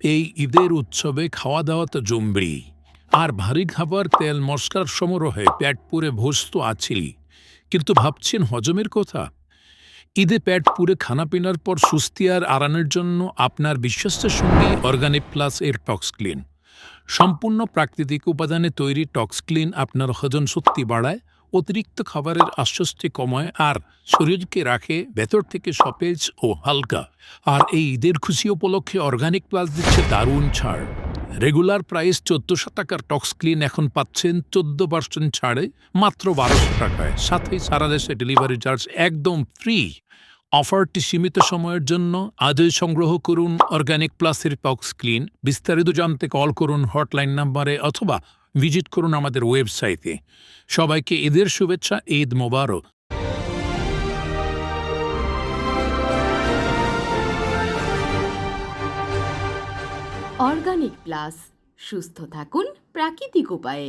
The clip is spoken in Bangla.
এই ঈদের উৎসবে খাওয়া দাওয়া তো জমবেই। আর ভারী খাবার, তেল, মশলার সমারোহে পেট পুরে ভোজ তো আছেই। কিন্তু ভাবছেন হজমের কথা? ঈদে পেট পুরে খানাপিনার পর সুস্থি আর আরানের জন্য আপনার বিশ্বস্ত সঙ্গে অর্গানিক প্লাস এর টক্স ক্লিন সম্পূর্ণ প্রাকৃতিক উপাদানে তৈরি টক্স ক্লিন আপনার হজম শক্তি বাড়ায় অতিরিক্ত খাবারের আশ্বস্তি কমায় আর শরীরকে রাখে ভেতর থেকে সতেজ ও হালকা। আর এই ঈদের খুশি উপলক্ষে অর্গানিক প্লাস দিচ্ছে দারুণ ছাড়। রেগুলার প্রাইস চোদ্দশো টাকার টক্স ক্লিন এখন পাচ্ছেন চোদ্দ পার্সেন্ট ছাড়ে মাত্র বারোশো টাকায়। সাথে সারা দেশে ডেলিভারি চার্জ একদম ফ্রি। অফারটি সীমিত সময়ের জন্য আজই সংগ্রহ করুন অর্গানিক প্লাসের টক্স ক্লিন। বিস্তারিত জানতে কল করুন হটলাইন নাম্বারে অথবা ভিজিট করুন আমাদের ওয়েবসাইটে। সবাইকে ঈদের শুভেচ্ছা, ঈদ মোবারক। অর্গানিক প্লাস, সুস্থ থাকুন প্রাকৃতিক উপায়ে।